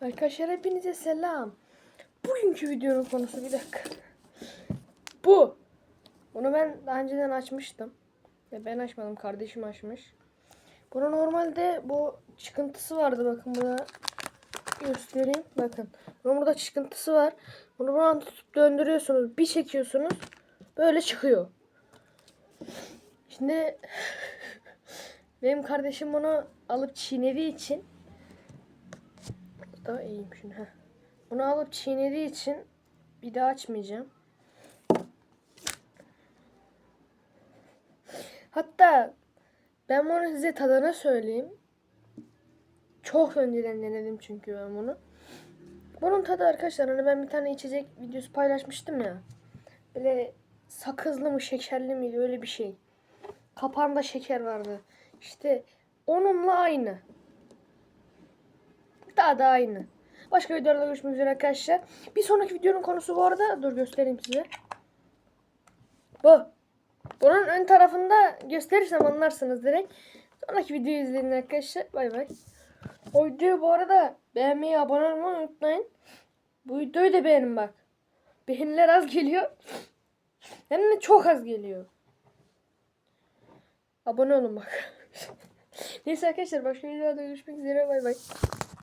Arkadaşlar hepinize selam. Bugünkü videonun konusu bir dakika. Bu. Bunu ben daha önceden açmıştım. Ya ben açmadım kardeşim açmış. Bunun normalde bu çıkıntısı vardı bakın burada göstereyim. Bakın. Bunun burada çıkıntısı var. Bunu buradan tutup döndürüyorsunuz. Bir çekiyorsunuz. Böyle çıkıyor. Şimdi benim kardeşim bunu alıp çiğnediği için daha iyiyim şunu. Heh. Bunu alıp çiğnediği için bir daha açmayacağım. Hatta ben bunu size tadına söyleyeyim. Çok önceden denedim çünkü ben bunu. Bunun tadı arkadaşlar hani ben bir tane içecek videosu paylaşmıştım ya. Böyle sakızlı mı şekerli miydi öyle bir şey. Kapağında şeker vardı. İşte onunla aynı. Daha da aynı. Başka videolarda görüşmek üzere arkadaşlar. Bir sonraki videonun konusu bu arada. Dur göstereyim size. Bu. Bunun ön tarafında gösterirsem anlarsınız direkt. Sonraki videoyu izleyin arkadaşlar. Bay bay. O videoyu bu arada beğenmeyi, abone olmayı unutmayın. Bu videoyu da beğenin bak. Beğeniler az geliyor. Hem de çok az geliyor. Abone olun bak. Neyse arkadaşlar başka videoda görüşmek üzere. Bay bay.